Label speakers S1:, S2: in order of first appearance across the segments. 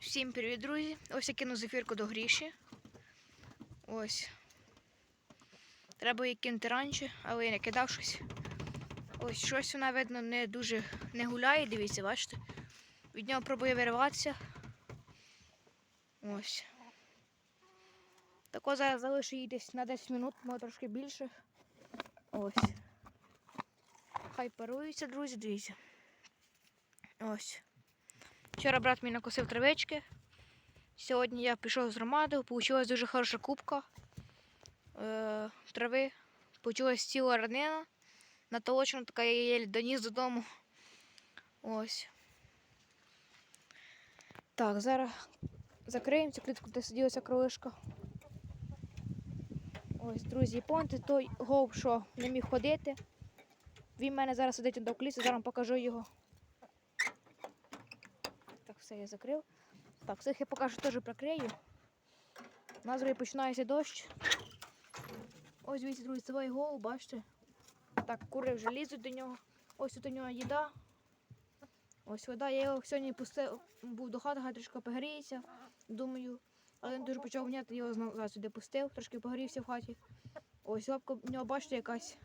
S1: Всім привіт, друзі! Ось я кину зефірку до гріші. Ось. Треба її кинути раніше, але я не кидав щось. Ось щось вона, видно, не дуже не гуляє, дивіться, бачите. Від нього пробує вириватися. Ось. Тако зараз залишу її десь на 10 минут, може трошки більше. Ось. Хай парується, друзі, дивіться. Ось. Вчора брат мій накосив травички. Сьогодні я пішов з громади, получилась дуже хороша кубка е, трави. Получилась ціла ранина. Натолочена така я її доніс додому. Ось. Так, зараз закриємо цю клітку, де сиділася кролишка. Ось, друзі, помните той голуб, що не міг ходити. Він в мене зараз сидить до клісі, зараз покажу його. Все я закрив. Так, цих я поки що теж прикрию. У нас вже починається дощ. Ось дивіться, друзі, це гол, бачите. Так, кури вже лізуть до нього. Ось тут у нього їда. Ось вода. Я його сьогодні пустив, був до хати, хай трішки погріється, думаю. Але він дуже почав вняти, його зараз сюди пустив, трошки погрівся в хаті. Ось лапка в нього, бачите, якась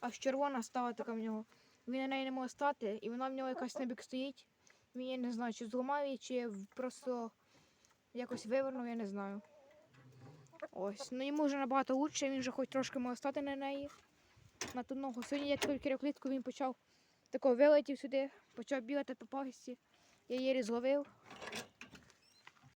S1: аж червона стала така в нього. Він на неї не може стати, і вона в нього якась набік стоїть. Він я не знаю, чи зламав її, чи просто якось вивернув, я не знаю. Ось. Ну йому вже набагато лучше, він вже хоч трошки може стати на неї. На ту ногу. Сьогодні я тільки клітку він почав тако вилетів сюди, почав бігати по пагісті. Я її зловив.